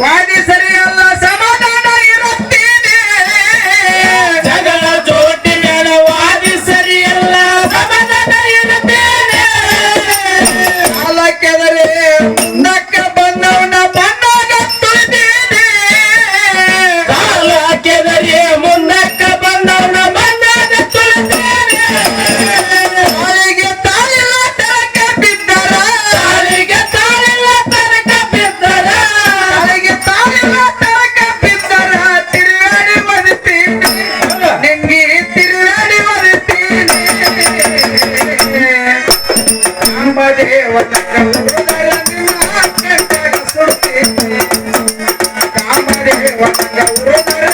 ವಾದಿ ಸರಿಯಲ್ಲ ಸಮಾಧಾನ ಇರುತ್ತೇನೆ. ಜಗಳ ಜೋಟಿ ಮೇಲೆ ವಾದಿ ಸರಿಯಲ್ಲ ಸಮಾಧಾನ ನಕ್ಕ ಕಾಮದೇವ ಕಾಮದೇವ ಉರುಮರ